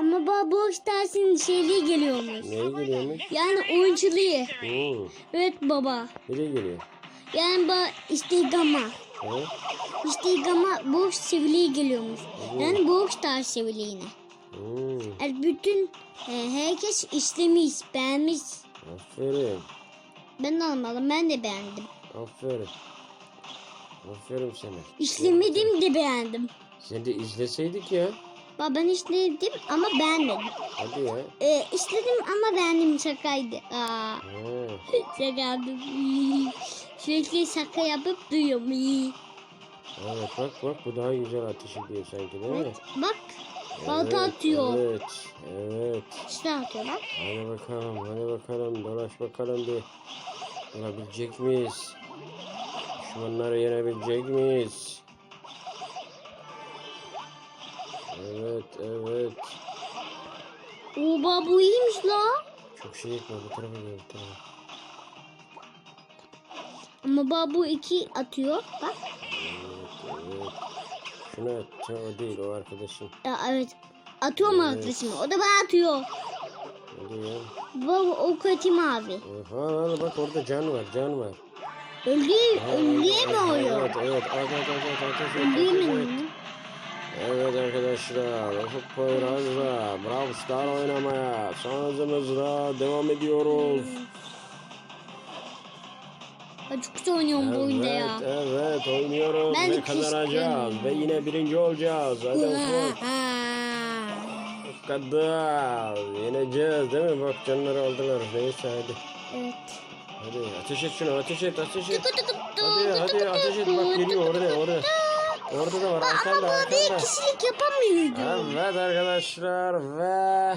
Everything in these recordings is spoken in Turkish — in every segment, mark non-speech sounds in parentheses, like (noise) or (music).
Ama baba boş dersin şeyliği geliyormuş. Neye geliyormuş? Yani oyunculuğu. Hmm. Evet baba. Nereye geliyor? Yani baba Instagram'a. Ha? Instagram'a boş seviliği geliyormuş. Yani boş ders seviliğine. Hmm. Yani bütün e, herkes istemiş, beğenmiş. Aferin. Ben de almadım, ben de beğendim. Aferin. Aferin sana. İşlemedim de beğendim. Sen de izleseydik ya. Baba ben işledim ama beğenmedim. Hadi ya. E, işledim ama beğendim şakaydı. Aa, Ha. (laughs) şaka yaptım. (laughs) Sürekli şaka yapıp duyuyorum. (laughs) Evet bak bak bu daha güzel ateş ediyor sanki değil mi? Evet, bak balta Evet, atıyor. Evet. Evet. İşte atıyor bak. Hadi bakalım, hadi bakalım. Dolaş bakalım bir. Olabilecek miyiz? Düşmanları yenebilecek miyiz? Evet, evet. Oba bu iyiymiş la. Çok şey etme bu tarafa gel, bu tarafa. Ama baba bu iki atıyor. Bak. Evet, evet. Şunu at, sen o değil, o arkadaşın. Ya, evet. Atıyor mu arkadaşım? O da bana atıyor. Hadi ya. Baba o kötü mavi. Oha, lan bak orada can var, can var. Öldü, öldüye mi oluyor? Evet, evet. At, at. mi? Evet arkadaşlar, Ufuk Poyraz'la Brawl Star oynamaya son hızımızla devam ediyoruz. Ben çok güzel oynuyorum bu oyunda Evet, ya. evet oynuyoruz Ben ve kazanacağız ve yine birinci olacağız. Hadi Ufuk, kadar. Yeneceğiz değil mi? Bak canları aldılar. Neyse hadi. evet. Hadi ateş et şunu, ateş et, ateş et. Hadi, hadi ateş et. Bak geliyor orada, orada. Orada da var, arkanda, Ama bir arkanda. kişilik yapamıyordum. Evet arkadaşlar ve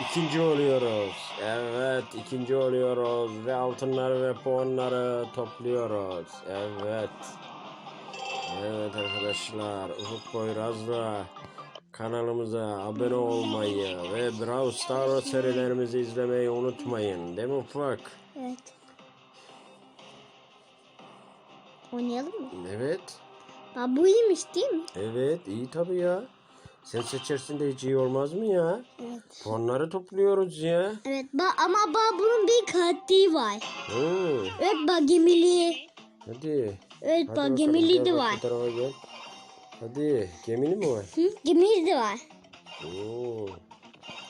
ikinci oluyoruz. Evet ikinci oluyoruz ve altınları ve puanları topluyoruz. Evet. Evet arkadaşlar Ufuk Poyraz'la kanalımıza abone olmayı ve Brawl Stars serilerimizi izlemeyi unutmayın. Değil mi Ufuk? Evet. Oynayalım mı? Evet. Baba bu iyiymiş değil mi? Evet iyi tabii ya. Sen seçersin de hiç iyi olmaz mı ya? Evet. Puanları topluyoruz ya. Evet ba ama ba bunun bir karakteri var. Hı, Evet bak gemili. hadi. Evet Hadi bak gemili de var. Bu tarafa gel. Hadi. Gemini mi var? Hı? Gemili de var. Oo.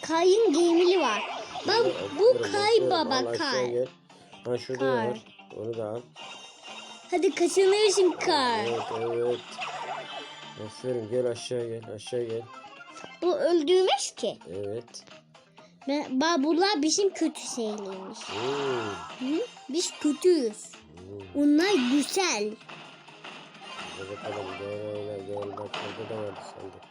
Kayın gemili var. Bak bu kay baba kay. Ha şurada Kay. var. Onu da al. Hadi kaçınırsın kay. Evet evet. Aferin gel aşağı gel aşağı gel. Bu öldürmez ki. Evet. Ben, bunlar bizim kötü şeylermiş. Hmm. Hı? Biz kötüyüz. Hmm. Onlar güzel. Hadi bakalım gel gel gel. Bak burada da vardı sandık.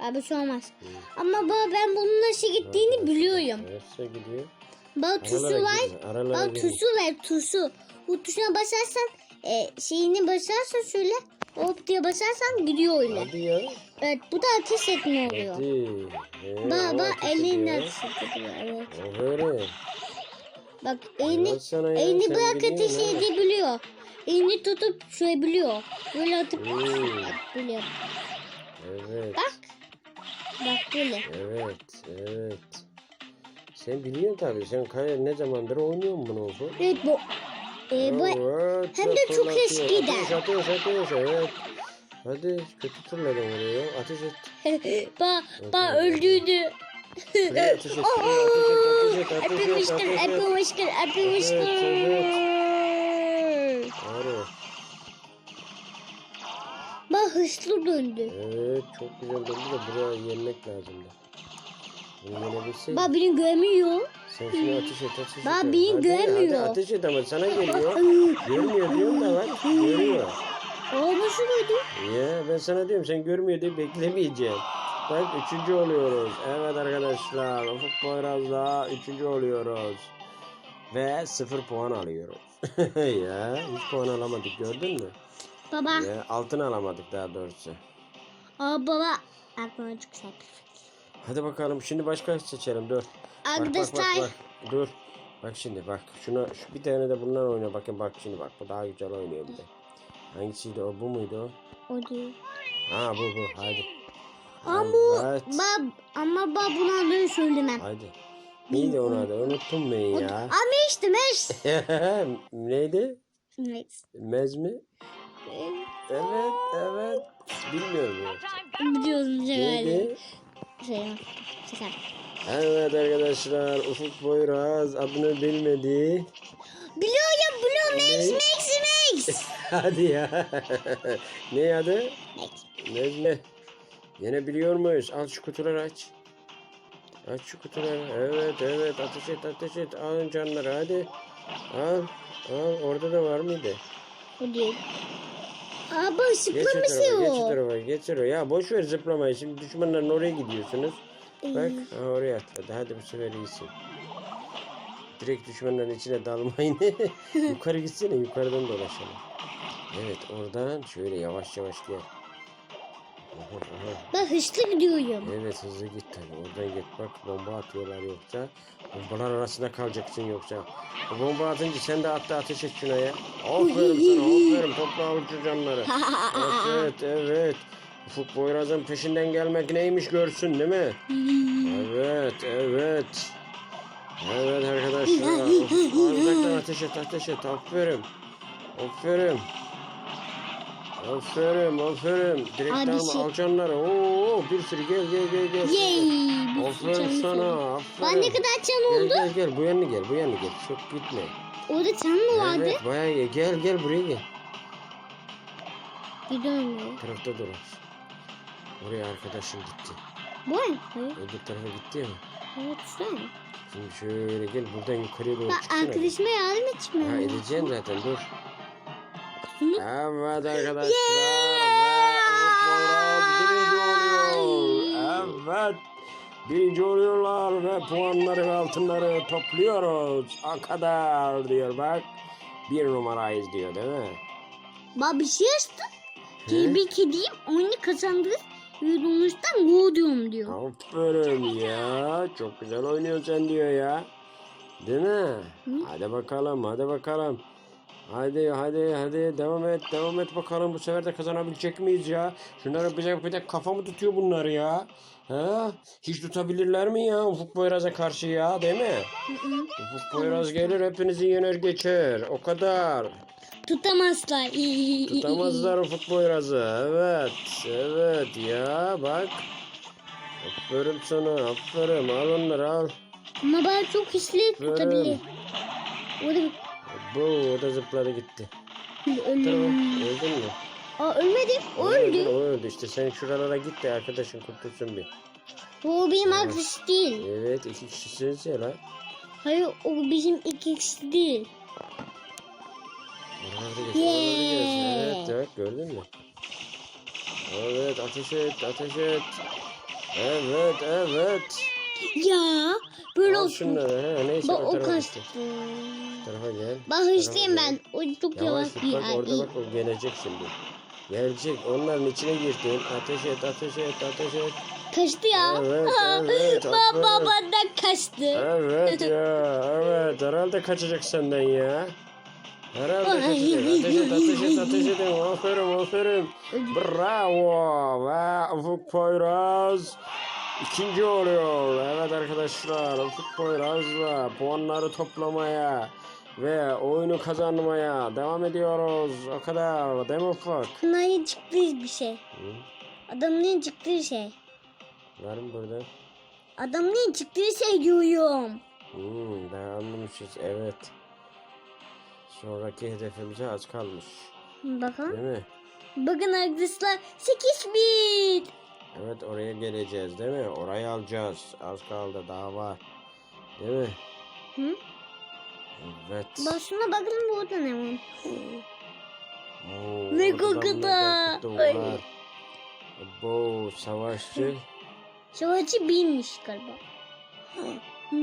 Abi şey olmaz. Ama baba ben bunun nasıl gittiğini biliyorum. Nereye gidiyor? Bak tuşu Aralara var. girme, aralara tuşu var tuşu. Bu tuşuna basarsan e, şeyini basarsan şöyle hop diye basarsan gidiyor öyle. Hadi ya. Evet bu da ateş etme oluyor. Hadi. Ee, Baba ateş elini ediyor. ateş ediyor. Evet. Bak elini, Helal sana ya, elini sen bırak biliyorsun ateş ha. edebiliyor. Elini tutup şöyle biliyor. Böyle atıp Hmm. Evet. Bak. Bak böyle. Evet. Evet. Sen biliyorsun tabii. Sen kaya ne zamandır oynuyorsun bunu Ufuk? Evet bu. E, bu Evet, hem de çok eskiden. Ateş ateş ateş. Evet. Hadi kötü fırladın oraya. Ateş et. (laughs) ba, ba öldüydü. Öpülmüştür, öpülmüştür. Doğru. Bak hızlı döndü. Evet çok güzel döndü de buraya yenmek lazım Bak beni görmüyor. Sen şunu ateş et ateş et. Hadi, görmüyor. Hadi ateş et ama sana geliyor. Görmüyor diyorum da bak. Görüyor. O nasıl döndü? Ya ben sana diyorum sen görmüyor diye beklemeyeceğim. Bak üçüncü oluyoruz. Evet arkadaşlar Ufuk Poyraz'la üçüncü oluyoruz. Ve sıfır puan alıyoruz. (laughs) ya hiç puan alamadık gördün mü? Baba. Ya, altın alamadık daha doğrusu. Aa baba. Aklıma güzel. Hadi bakalım şimdi başka seçelim dur. Bak, bak, bak, bak. Dur. Bak şimdi bak. Şuna şu bir tane de bundan oyna bakın bak şimdi bak. Bu daha güzel oynuyor bir de. Hangisiydi o? Bu muydu o? O değil. Ha bu bu. Hadi. Ama Evet. bab ama bab buna adını söylemem. Hadi. Neydi onun adı? Unuttum ben ya. Ama işte meş. Neydi? Meş. Mez mi? Evet, evet. Bilmiyorum ya. Biliyorsun galiba. Neydi? Şey. Şaka. Evet arkadaşlar Ufuk Boyraz adını bilmedi. Biliyorum. Mex Ne? Mex Mex. (laughs) Hadi ya. ne adı? Mex. Nezle. Yine biliyor muyuz? Al şu kutuları aç. Aç şu kutuları. Evet evet ateş et ateş et. Alın canları hadi. Al. Al orada da var mıydı? O değil. Aa bak Geç o tarafa geç o zıplamışıyor. tarafa geç oraya. Ya boş ver zıplamayı. Şimdi düşmanların oraya gidiyorsunuz. Bak ha, oraya atladı. Hadi bu sefer iyisin. Direkt düşmanların içine dalmayın. (laughs) Yukarı gitsene yukarıdan dolaşalım. Evet oradan şöyle yavaş yavaş gel. Aha, aha. Bak hızlı gidiyorum. Evet hızlı git tabii. Oradan git bak bomba atıyorlar yoksa. Bombalar arasında kalacaksın yoksa. O bomba atınca sen de atla ateş et şuna ya. Aferin sana aferin topla avucu canları. (laughs) evet evet. Ufuk Boyraz'ın peşinden gelmek neymiş görsün değil mi? Evet evet. Evet arkadaşlar. Uzaktan ateş et ateş et. Aferin. Aferin. Aferin aferin. Direkt Abi şey-. Oo, bir sürü gel gel gel gel. Yay. Aferin sana. Aferin. Ben ne kadar can Gel oldu? gel gel bu yana gel bu yana gel. Çok gitme. Orada can mı vardı? Evet bayağı gel. Gel gel buraya gel. Gidiyorum. Bu tarafta dolaş. Oraya arkadaşım gitti. Bu ne? Hayır. Öbür tarafa gitti ya. Evet sen. Şimdi şöyle gel buradan yukarıya doğru Bak çıksana. arkadaşıma yardım Ha etmem. edeceğim zaten dur. Evet arkadaşlar. Boyraz birinci oluyor. Evet. Birinci oluyorlar ve puanları ve altınları topluyoruz. O kadar diyor bak. Bir numarayız diyor değil mi? Bak bir şey açtı. He? Tebrik edeyim. Oyunu kazandınız. Sonuçtan gol diyorum diyor. Aferin ya. Çok güzel oynuyorsun sen diyor ya. Değil mi? Hadi bakalım hadi bakalım. Hadi hadi hadi devam et devam et bakalım bu sefer de kazanabilecek miyiz ya? Şunları bize bir de kafa mı tutuyor bunlar ya? Ha? Hiç tutabilirler mi ya Ufuk Boyraz'a karşı ya değil mi? Ufuk Boyraz gelir hepinizi yener geçer o kadar. Tutamazlar. (laughs) Tutamazlar Ufuk Boyraz'ı evet evet ya bak. Aferin sana aferin al onları al. Ama ben çok hızlı tutabilir. Orada Bu o da zıpladı gitti. Tamam öldün mü? Aa ölmedi. O Öldü. O öldü işte sen şuralara git de arkadaşın kurtulsun bir. O benim arkadaş değil. Evet iki kişisiniz ya lan. Hayır o bizim iki kişi değil. Evet evet gördün mü? Evet ateş et ateş et. Evet evet. Ya böyle Al olsun. şunları he neyse Bak o kaçtı. tarafa gel. Bak hırslıyım ben. O çok yavaş Yavaş bir bak ay. orada bak o gelecek şimdi. Gelecek onların içine girdin. Ateş et ateş et ateş et. Kaçtı ya. Evet, (laughs) evet, Baba babadan kaçtı. Evet ya evet herhalde kaçacak senden ya. Herhalde kaçacak. Ateş et ateş et ateş edin. Aferin aferin. Bravo. Ve Ufuk Poyraz ikinci oluyor. Evet arkadaşlar Ufuk Poyraz'la puanları toplamaya ve oyunu kazanmaya devam ediyoruz. O kadar değil mi Ufuk? Bunların çıktığı bir şey. Hı? Adamların çıktığı şey. Var mı burada? Adamların çıktığı şey diyorum. Hmm, daha anlamışız. Evet. Sonraki hedefimize az kalmış. Bakın. Değil mi? Bakın arkadaşlar 8 bit. Evet oraya geleceğiz değil mi? Orayı alacağız. Az kaldı daha var. Değil mi? Hı? Evet. Bak şuna bakın burada ne var. Oo, Mega orada da kutu. mega kutu Ay. var. Bu savaşçı. Savaşçı binmiş galiba.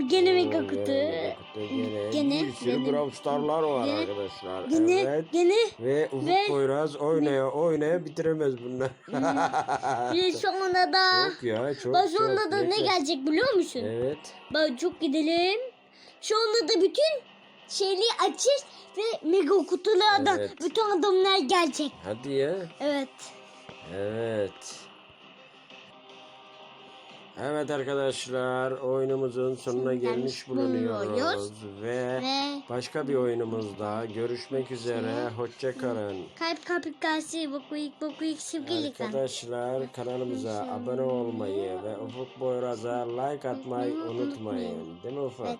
Gene mega kutu. gene Gene, Gene, bir sürü Brawl Star'lar var gene, arkadaşlar. Gene Evet. gene. Ve Ufuk Ve- Poyraz oynaya oynaya bitiremez bunlar. (laughs) Bir sonunda (laughs) da. çok ya çok Bak çok. sonunda da ne gelecek biliyor musun? Evet. Bak çok gidelim. Sonra da bütün şeyleri açır ve mega kutulardan Evet. bütün adamlar gelecek. Hadi ya. Evet. Evet. Evet arkadaşlar oyunumuzun sonuna gelmiş Gelmiş bulunuyoruz ve Ve başka bir oyunumuzda görüşmek üzere hoşça kalın. kalp kapikası bokuyuk bokuyuk sevgili kan. Arkadaşlar kanalımıza abone olmayı ve Ufuk Boyraz'a like atmayı unutmayın. Değil mi Ufuk? Evet.